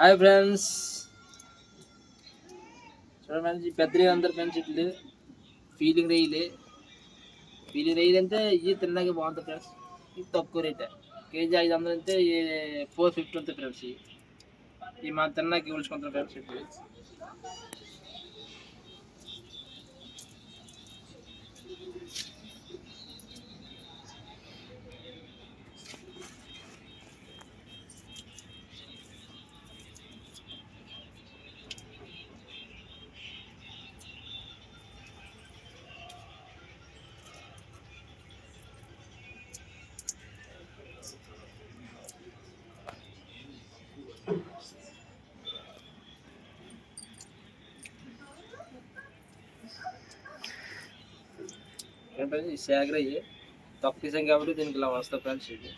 Hi friends చూడండి friends ఈ పెద్ద అందరు ఫ్రెండ్స్ ఇట్లు. ఫీలింగ్ రేయిలే ఫీలింగ్ రైలు అంటే ఇవి తినడానికి బాగుంటుంది ఫ్రెండ్స్ ఇది తక్కువ రేట్. కేజీ ఐదు వందలు అంటే ఫోర్ ఫిఫ్టీ ఉంటుంది ఫ్రెండ్స్ ఇవి మా తిన్నాకి కొలుచుకుంటాం ఫ్రెండ్స్ ఇట్లు. ఏంటంటే ఈ సేగర ఇవి తక్కువ తీసాం కాబట్టి దీనికి ఇలా వస్తుంది ఫ్రెండ్స్ ఇది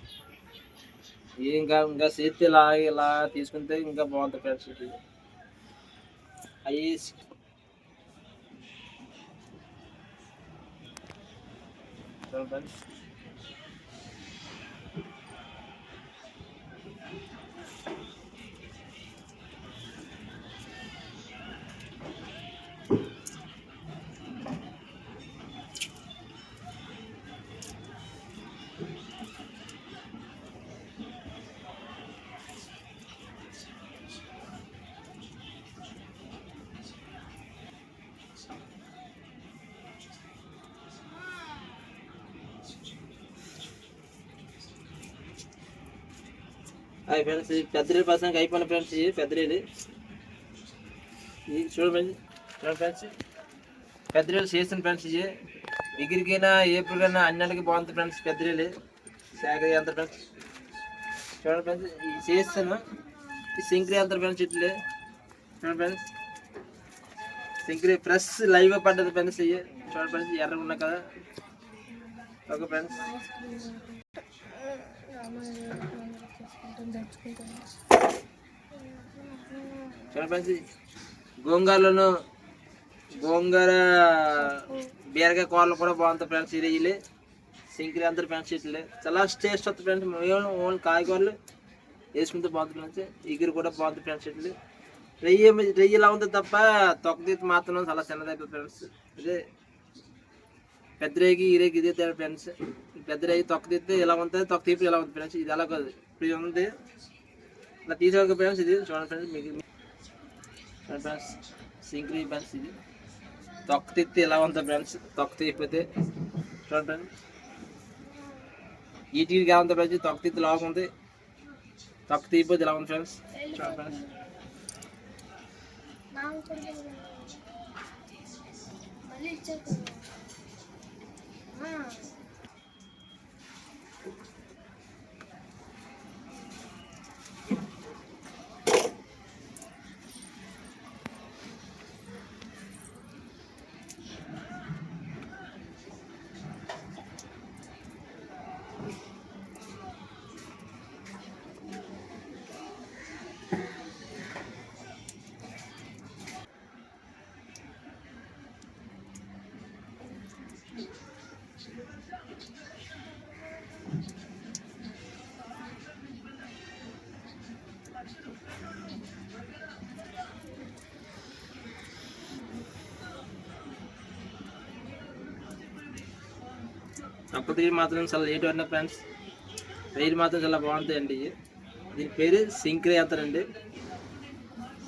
ఇది ఇంకా ఇంకా చేతి ఇలా ఇలా తీసుకుంటే ఇంకా బాగుంటుంది ఫ్రెండ్స్ ఇది అవి చూడండి. ఫ్రెండ్స్ హాయ్ ఫ్రెండ్స్ ఇది పెద్దరేలు అయిపోయిన ఫ్రెండ్స్ ఇది పెద్దరేలు. ఇది చూడండి చూడండి ఫ్రెండ్స్ పెద్దరేలు చేసిన ఫ్రెండ్స్ ఇది. డిగ్రీకైనా ఏప్రిల్కైనా అన్నిటికీ బాగుంటుంది ఫ్రెండ్స్ పెద్దరేలు. శాఖ ఎంత ఫ్రెండ్స్? చూడండి ఫ్రెండ్స్ ఇది చేస్తాను ఈ సింక్రీ ఎంత ఫ్రెండ్స్ ఇట్లే? చూడండి ఫ్రెండ్స్ సింక్రీ ఫ్రెష్ లైవ్ పడ్డది ఫ్రెండ్స్ ఇవి చూడండి ఫ్రెండ్స్ ఎర్రగా ఉన్నాయి కదా. Okay friends. గోంగూరలోను గోంగూర బీరకాయ కూరలు కూడా బాగుంటుంది ఫ్రెండ్స్ ఇది ఇల్లు అందరు ఫ్రెండ్స్ ఇట్లే చాలా టేస్ట్ వస్తుంది ఫ్రెండ్స్ మేము ఓన్లీ కాయగూరలు వేసుకుంటే బాగుంటుంది ఫ్రెండ్స్ ఇగురు కూడా బాగుంటుంది ఫ్రెండ్స్ ఇట్లు రెయ్యి రెయ్యి ఇలా ఉంటుంది తప్ప తొక్క మాత్రం చాలా చిన్నది ఫ్రెండ్స్. అదే పెద్ద రేగి ఈ రేగి ఇదే తేడా ఫ్రెండ్స్. పెద్ద రేగి తొక్కదీతే ఇలా ఉంటుంది తొక్క తీపి ఇలా ఉంది ఫ్రెండ్స్ ఇది అలా కాదు ఇప్పుడు ఇది ఉంది ఇలా తీసుకోక ఫ్రెండ్స్ ఇది చూడండి ఫ్రెండ్స్ మీకు చూడండి ఫ్రెండ్స్ సింక్రీ ఫ్రెండ్స్ ఇది తొక్క తీస్తే ఇలా ఉంటుంది ఫ్రెండ్స్ తొక్క తీయకపోతే చూడండి ఫ్రెండ్స్ ఈటీకి ఎలా ఉంటుంది ఫ్రెండ్స్ తొక్క తీస్తే లాగా ఉంది తొక్క తీయకపోతే ఇలా ఉంది ఫ్రెండ్స్ మాత్రం చాలా లేట్ అన్న ఫ్రెండ్స్. రైలు మాత్రం చాలా బాగుంటాయండి. దీని పేరు సింక్రీ అండి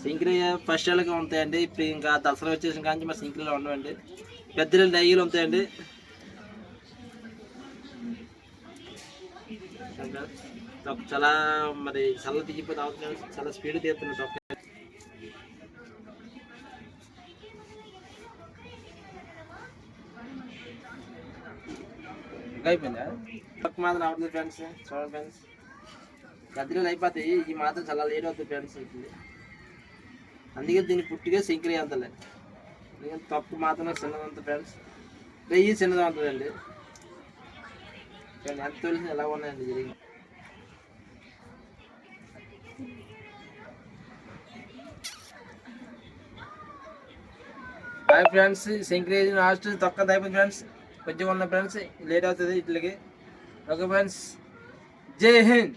సింక్రీ ఫస్ట్ ఇయర్లుగా ఉంటాయండి. ఇప్పుడు ఇంకా దసరా వచ్చేసిన కానీ మా సింక్రీలో ఉండవండి పెద్ద నెయ్యిలు ఉంటాయండి. చాలా మరి చల్ల తీగిపోతే అవుతుంది చాలా స్పీడ్ తీస్తుంది అయిపోయిందా? తొక్క మాత్రం అవుతుంది ఫ్రెండ్స్. చూడండి ఫ్రెండ్స్. గద్దెలు అయిపోతాయి. ఈ మాత్రం చాలా లేట్ అవుతుంది ఫ్రెండ్స్ అవుతుంది అందుకే దీన్ని పుట్టిగా సింక్రీ అంతలే ఎందుకంటే తప్పు మాత్రమే చిన్నది ఉంటుంది ఫ్రెండ్స్. వెయ్యి చిన్నది ఉంటుందండి చూడండి ఎంత తెలిసి ఎలా ఉన్నాయండి జరిగింది హాయ్ ఫ్రెండ్స్ సింక్రేజ్ లాస్ట్ తొక్క అయిపోయింది ఫ్రెండ్స్. కొంచెం ఉన్న ఫ్రెండ్స్ లేట్ అవుతుంది ఇట్లకి. ఓకే ఫ్రెండ్స్ జై హింద్.